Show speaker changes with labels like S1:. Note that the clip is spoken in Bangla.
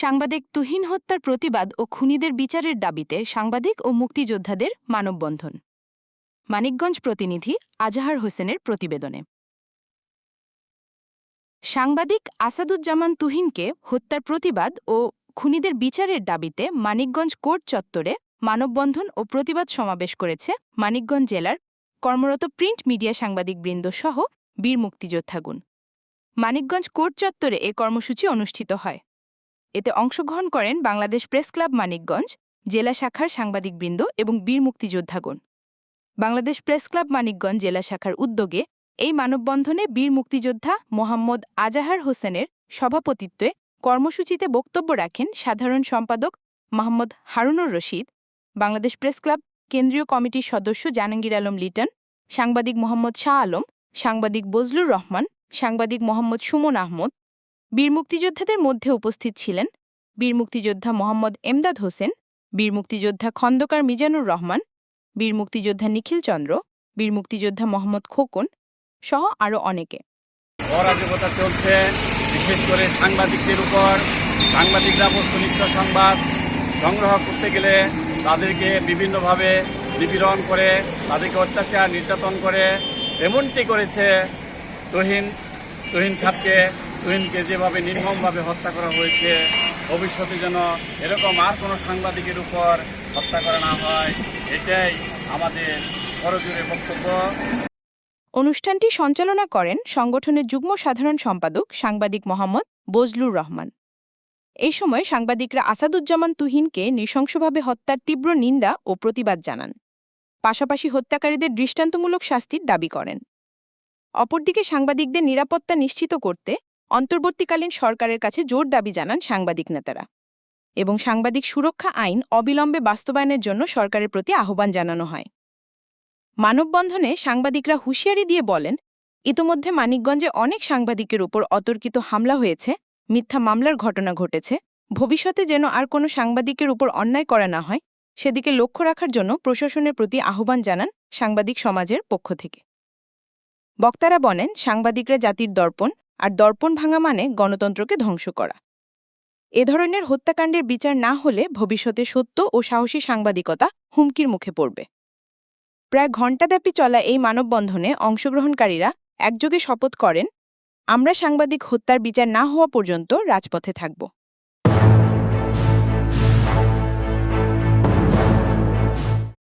S1: সাংবাদিক তুহিন হত্যার প্রতিবাদ ও খুনিদের বিচারের দাবিতে সাংবাদিক ও মুক্তিযোদ্ধাদের মানববন্ধন। মানিকগঞ্জ প্রতিনিধি আজাহার হোসেনের প্রতিবেদনে। সাংবাদিক আসাদুজ্জামান তুহিনকে হত্যার প্রতিবাদ ও খুনিদের বিচারের দাবিতে মানিকগঞ্জ কোর্ট চত্বরে মানববন্ধন ও প্রতিবাদ সমাবেশ করেছে মানিকগঞ্জ জেলার কর্মরত প্রিন্ট মিডিয়া সাংবাদিকবৃন্দ সহ বীর মুক্তিযোদ্ধাগুণ। মানিকগঞ্জ কোর্ট চত্বরে এ কর্মসূচি অনুষ্ঠিত হয়। এতে অংশগ্রহণ করেন বাংলাদেশ প্রেস ক্লাব মানিকগঞ্জ, জেলা শাখার সাংবাদিকবৃন্দ এবং বীর মুক্তিযোদ্ধাগণ। বাংলাদেশ প্রেস ক্লাব মানিকগঞ্জ জেলা শাখার উদ্যোগে এই মানববন্ধনে বীর মুক্তিযোদ্ধা মোহাম্মদ আজাহার হোসেনের সভাপতিত্বে কর্মসূচিতে বক্তব্য রাখেন সাধারণ সম্পাদক মোহাম্মদ হারুনুর রশিদ, বাংলাদেশ প্রেস ক্লাব কেন্দ্রীয় কমিটির সদস্য জাহাঙ্গীর আলম লিটন, সাংবাদিক মোহাম্মদ শাহ আলম, সাংবাদিক বজলুর রহমান, সাংবাদিক মোহাম্মদ সুমন আহমদ বীর মুক্তিযোদ্ধাদের মধ্যে উপস্থিত ছিলেন বীর মুক্তিযোদ্ধা মোহাম্মদ এমদাদ হোসেন, বীর মুক্তিযোদ্ধা খন্দকার মিজানুর রহমান, বীর মুক্তিযোদ্ধা নিখিল চন্দ্র, বীর মুক্তিযোদ্ধা মোহাম্মদ খোকন সহ আরও অনেকে।
S2: অরাজকতা চলছে, বিশেষ করে সাংবাদিকদের উপর। সাংবাদিকরা বস্তুনিষ্ঠ সংবাদ সংগ্রহ করতে গেলে তাদেরকে বিভিন্নভাবে নিপীড়ন করে, তাদেরকে অত্যাচার, নির্যাতন করে, এমনটি করেছে তহিন তহিন সাহকে তহিনকে যেভাবে নির্মমভাবে হত্যা করা হয়েছে, ভবিষ্যতে যেন এরকম আর কোনো সাংবাদিকের উপর হত্যা করা না হয়, এটাই আমাদের করজোরে বক্তব্য।
S1: অনুষ্ঠানটি সঞ্চালনা করেন সংগঠনের যুগ্ম সাধারণ সম্পাদক সাংবাদিক মোহাম্মদ বজলুর রহমান। এই সময় সাংবাদিকরা আসাদুজ্জামান তুহিনকে নৃশংসভাবে হত্যার তীব্র নিন্দা ও প্রতিবাদ জানান। পাশাপাশি হত্যাকারীদের দৃষ্টান্তমূলক শাস্তির দাবি করেন। অপরদিকে সাংবাদিকদের নিরাপত্তা নিশ্চিত করতে অন্তর্বর্তীকালীন সরকারের কাছে জোর দাবি জানান সাংবাদিক নেতারা এবং সাংবাদিক সুরক্ষা আইন অবিলম্বে বাস্তবায়নের জন্য সরকারের প্রতি আহ্বান জানানো হয়। মানববন্ধনে সাংবাদিকরা হুঁশিয়ারি দিয়ে বলেন, ইতোমধ্যে মানিকগঞ্জে অনেক সাংবাদিকের উপর অতর্কিত হামলা হয়েছে, মিথ্যা মামলার ঘটনা ঘটেছে, ভবিষ্যতে যেন আর কোনো সাংবাদিকের উপর অন্যায় করা না হয়, সেদিকে লক্ষ্য রাখার জন্য প্রশাসনের প্রতি আহ্বান জানান সাংবাদিক সমাজের পক্ষ থেকে। বক্তারা বলেন, সাংবাদিকরা জাতির দর্পণ আর দর্পণ ভাঙা মানে গণতন্ত্রকে ধ্বংস করা। এ ধরনের হত্যাকাণ্ডের বিচার না হলে ভবিষ্যতে সত্য ও সাহসী সাংবাদিকতা হুমকির মুখে পড়বে। প্রায় ঘণ্টাব্যাপী চলা এই মানববন্ধনে অংশগ্রহণকারীরা একযোগে শপথ করেন, আমরা সাংবাদিক হত্যার বিচার না হওয়া পর্যন্ত রাজপথে থাকব।